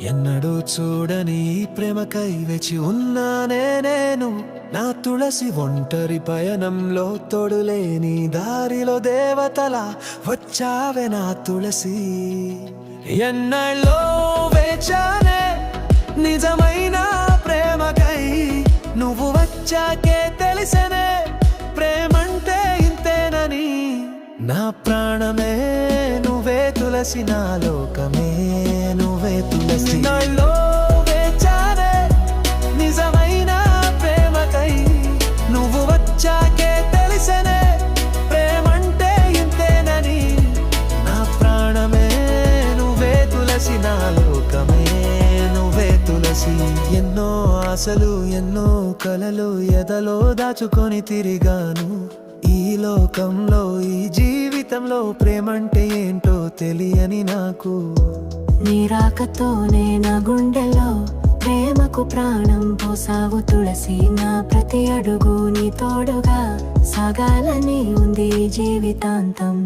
చూడని ప్రేమ ప్రేమకై వెచి ఉన్నానే నేను. నా తులసి ఒంటరి పయనంలో తొడులేని దారిలో దేవతల వచ్చావే నా తులసి. ఎన్నళ్ళో వేచానే నిజమైన ప్రేమకై నువ్వు వచ్చాకే తెలిసనే. ప్రేమంటే ఇంతేనని నా ప్రాణమే నువ్వే తులసి నా లోకమే. నువ్వే తులసి నాలో వేచానే నిజమైన ప్రేమకై నువ్వు వచ్చాకే తెలిసనే. ప్రేమంటే ఇంతేనని నా ప్రాణమే. నువ్వే తులసి నా లోకమే. నువ్వే తులసి ఎన్నో ఆశలు ఎన్నో కలలు ఎదలో దాచుకొని తిరిగాను. ఈ లోకంలో ఈ జీవితంలో ప్రేమంటే ఏంటో తెలియని నాకు. నీ రాకతోనే నా గుండెలో ప్రేమకు ప్రాణం పోసావు తులసి నా ప్రతి అడుగు నీ తోడుగా సాగాలని ఉంది జీవితాంతం.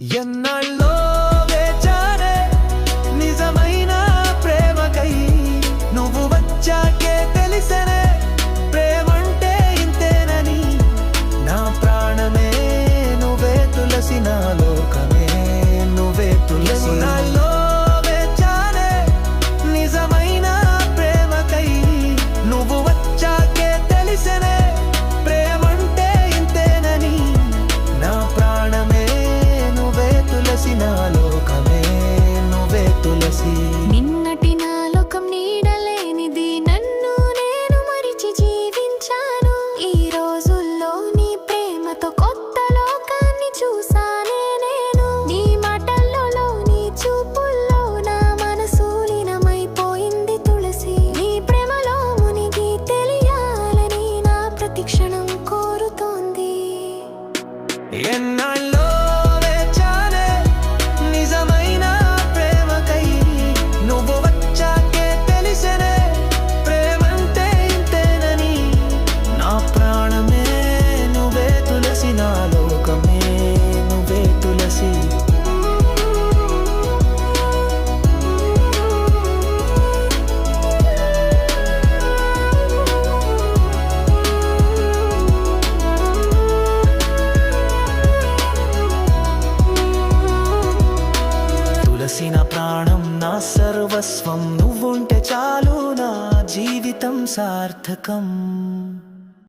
ఎన్నాళ్ళో ఎన్నాళ్ళో సర్వస్వం నువ్వుంటే చాలు నా జీవితం సార్థకం.